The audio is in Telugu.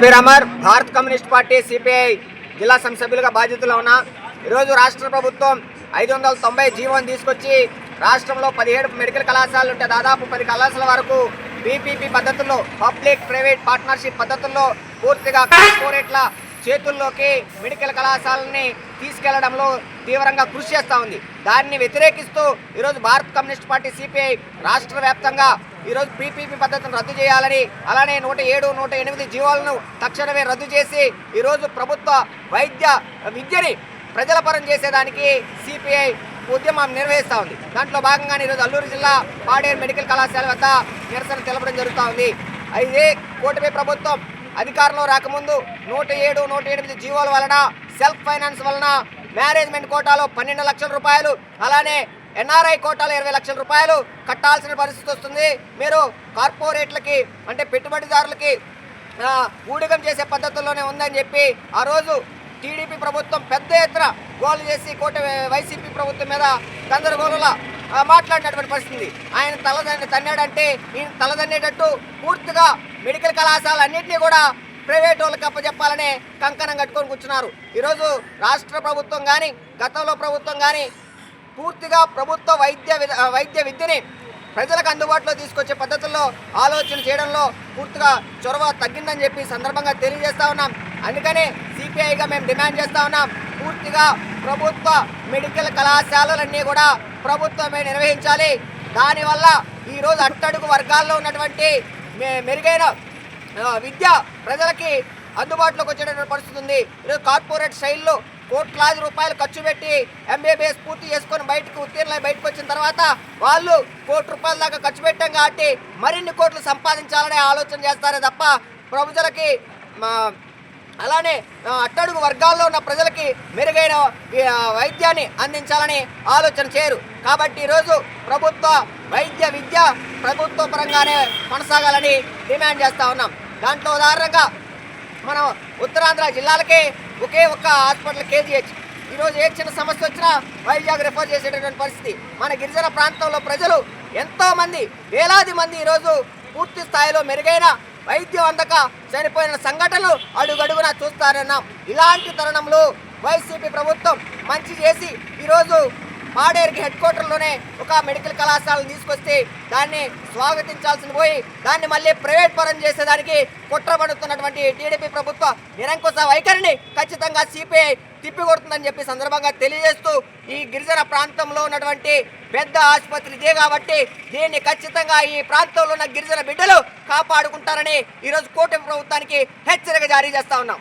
పేరు Amar. Bharat communist party CPI జిల్లా సంసభ్యులుగా బాధ్యతలో ఉన్నా. ఈరోజు రాష్ట్ర ప్రభుత్వం ఐదు వందల తొంభై జీవోని తీసుకొచ్చి రాష్ట్రంలో పదిహేడు మెడికల్ కళాశాలలు ఉంటే దాదాపు పది కళాశాల వరకు పీపీపీ పద్ధతుల్లో పబ్లిక్ ప్రైవేట్ పార్ట్నర్షిప్ పద్ధతుల్లో పూర్తిగా కార్పొరేట్ల చేతుల్లోకి మెడికల్ కళాశాలని తీసుకెళ్ళడంలో తీవ్రంగా కృషి చేస్తూ ఉంది. దాన్ని వ్యతిరేకిస్తూ ఈరోజు భారత్ కమ్యూనిస్ట్ పార్టీ సిపిఐ రాష్ట్ర వ్యాప్తంగా ఈరోజు పీపీపీ పద్ధతిని రద్దు చేయాలని అలానే నూట ఏడు నూట ఎనిమిది జీవాలను తక్షణమే రద్దు చేసి ఈరోజు ప్రభుత్వ వైద్య విద్యని ప్రజల పరం చేసేదానికి సిపిఐ ఉద్యమం నిర్వహిస్తూ ఉంది. దాంట్లో భాగంగానే ఈరోజు అల్లూరు జిల్లా పాడేరు మెడికల్ కళాశాల వద్ద నిరసన తెలపడం జరుగుతూ ఉంది. అయితే కూటమి ప్రభుత్వం అధికారంలో రాకముందు నూట ఏడు నూట ఎనిమిది జీవోల వలన సెల్ఫ్ ఫైనాన్స్ వలన మేనేజ్మెంట్ కోటాలో పన్నెండు లక్షల రూపాయలు అలానే ఎన్ఆర్ఐ కోటాలో ఇరవై లక్షల రూపాయలు కట్టాల్సిన పరిస్థితి వస్తుంది. మీరు కార్పొరేట్లకి అంటే పెట్టుబడిదారులకి ఊడిగం చేసే పద్ధతుల్లోనే ఉందని చెప్పి ఆ రోజు టీడీపీ ప్రభుత్వం పెద్ద ఎత్తున గోలు చేసి కోట వైసీపీ ప్రభుత్వం మీద గందరగోళంలో మాట్లాడినటువంటి పరిస్థితి ఆయన తలదండి తన్నాడంటే ఈయన తలదన్నేటట్టు పూర్తిగా మెడికల్ కళాశాల అన్నింటినీ కూడా ప్రైవేట్ వాళ్ళకి అప్పచెప్పాలని కంకణం కట్టుకొని కూర్చున్నారు. ఈరోజు రాష్ట్ర ప్రభుత్వం కానీ గతంలో ప్రభుత్వం కానీ పూర్తిగా ప్రభుత్వ వైద్య వైద్య విద్యని ప్రజలకు అందుబాటులో తీసుకొచ్చే పద్ధతుల్లో ఆలోచన చేయడంలో పూర్తిగా చొరవ తగ్గిందని చెప్పి సందర్భంగా తెలియజేస్తా ఉన్నాం. అందుకనే సిపిఐగా మేము డిమాండ్ చేస్తా ఉన్నాం. పూర్తిగా ప్రభుత్వ మెడికల్ కళాశాలలన్నీ కూడా ప్రభుత్వమే నిర్వహించాలి. దానివల్ల ఈరోజు అట్టడుగు వర్గాల్లో ఉన్నటువంటి మెరుగైన విద్య ప్రజలకి అందుబాటులోకి వచ్చేటటువంటి పరిస్థితి ఉంది. ఈరోజు కార్పొరేట్ స్టైల్లో కోట్లాది రూపాయలు ఖర్చు పెట్టి ఎంబీబీఎస్ పూర్తి చేసుకొని బయటకు ఉత్తీర్ణులై బయటకు వచ్చిన తర్వాత వాళ్ళు కోటి రూపాయల దాకా ఖర్చు పెట్టాం కాబట్టి మరిన్ని కోట్లు సంపాదించాలనే ఆలోచన చేస్తారే తప్ప ప్రజలకి మా అలానే అట్టడుగు వర్గాల్లో ఉన్న ప్రజలకి మెరుగైన వైద్యాన్ని అందించాలని ఆలోచన చేయరు. కాబట్టి ఈరోజు ప్రభుత్వ వైద్య విద్య ప్రభుత్వ పరంగానే కొనసాగాలని డిమాండ్ చేస్తూ ఉన్నాం. దాంట్లో ఉదాహరణగా మనం ఉత్తరాంధ్ర జిల్లాలకే ఒకే ఒక్క హాస్పిటల్ కేజీహెచ్. ఈరోజు ఏ చిన్న సమస్య వచ్చినా వైజాగ్ రిఫర్ చేసేటటువంటి పరిస్థితి. మన గిరిజన ప్రాంతంలో ప్రజలు ఎంతోమంది వేలాది మంది ఈరోజు పూర్తి స్థాయిలో మెరుగైన వైద్యం అందక చనిపోయిన సంఘటనలు అడుగడుగున చూస్తారన్నాం ఇలాంటి తరుణంలో వైసీపీ ప్రభుత్వం మంచి చేసి ఈరోజు పాడేరుకి హెడ్ క్వార్టర్లోనే ఒక మెడికల్ కళాశాలను తీసుకొస్తే దాన్ని స్వాగతించాల్సిన పోయి దాన్ని మళ్ళీ ప్రైవేట్ పరం చేసేదానికి కుట్రపడుతున్నటువంటి టీడీపీ ప్రభుత్వ నిరంకుశ వైఖరిని ఖచ్చితంగా సిపిఐ తిప్పికొడుతుందని చెప్పి సందర్భంగా తెలియజేస్తూ ఈ గిరిజన ప్రాంతంలో ఉన్నటువంటి పెద్ద ఆసుపత్రి ఇదే కాబట్టి దీన్ని ఖచ్చితంగా ఈ ప్రాంతంలో ఉన్న గిరిజన బిడ్డలు కాపాడుకుంటారని ఈరోజు కూటమి ప్రభుత్వానికి హెచ్చరిక జారీ చేస్తా ఉన్నాం.